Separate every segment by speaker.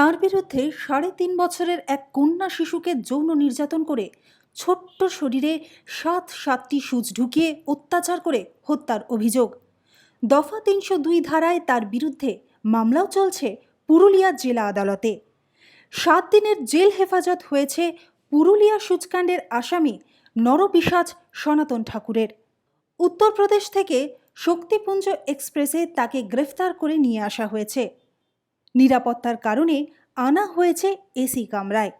Speaker 1: তার বিরুদ্ধে সাড়ে তিন বছরের এক কন্যা শিশুকে যৌন নির্যাতন করে ছোট্ট শরীরে সাত সাতটি সূচ ঢুকিয়ে অত্যাচার করে হত্যার অভিযোগ। দফা তিনশো দুই ধারায় তার বিরুদ্ধে মামলাও চলছে পুরুলিয়া জেলা আদালতে। সাত দিনের জেল হেফাজত হয়েছে পুরুলিয়া সূচকাণ্ডের আসামি নরপিসাজ সনাতন ঠাকুরের। উত্তরপ্রদেশ থেকে শক্তিপুঞ্জ এক্সপ্রেসে তাকে গ্রেফতার করে নিয়ে আসা হয়েছে। নিরাপত্তার কারণে আনা হয়েছে এসি কামরায়।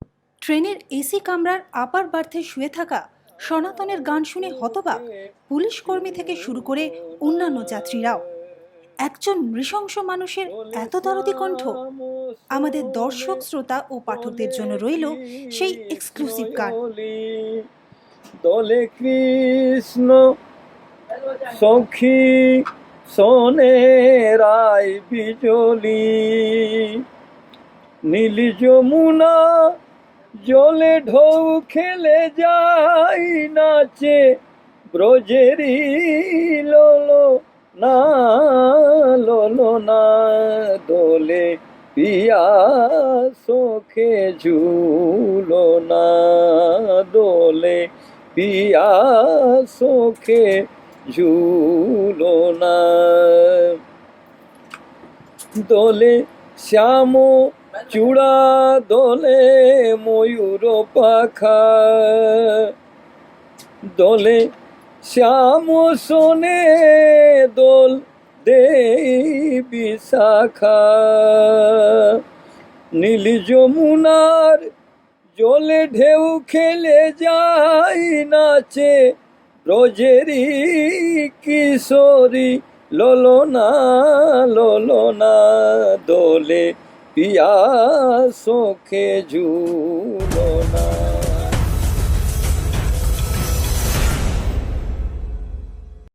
Speaker 1: ট্রেনের এসি কামরার আপার বার্থে শুয়ে থাকা সনাতনের গান শুনে হতবাক পুলিশ কর্মী থেকে শুরু করে অন্যান্য যাত্রীরাও। একজন নৃশংস মানুষের এত দরদি কণ্ঠ আমাদের দর্শক, শ্রোতা ও পাঠকদের জন্য রইল সেই এক্সক্লুসিভ গান।
Speaker 2: দলে কৃষ্ণ সখী সনে রায় বিজলি, নীল যমুনা জলে ঢৌ খেলে যাই নাচে ব্রজেরি লোলো না লোলো না দোলে পিয়া সোখে ঝুলো না, দোলে পিয়া সোখে ঝুলো না দোলে, শ্যাম চূড়া দোলে, ময়ূর পাখা। দোলে, শ্যাম শোনে দোল দেবী শাখা নীল যমুনার জলে ঢেউ খেলে যাই নাচে ব্রজেরি কিশোরী। ললনা ললনা দোলে পিয়া সোখে ঝুলনা।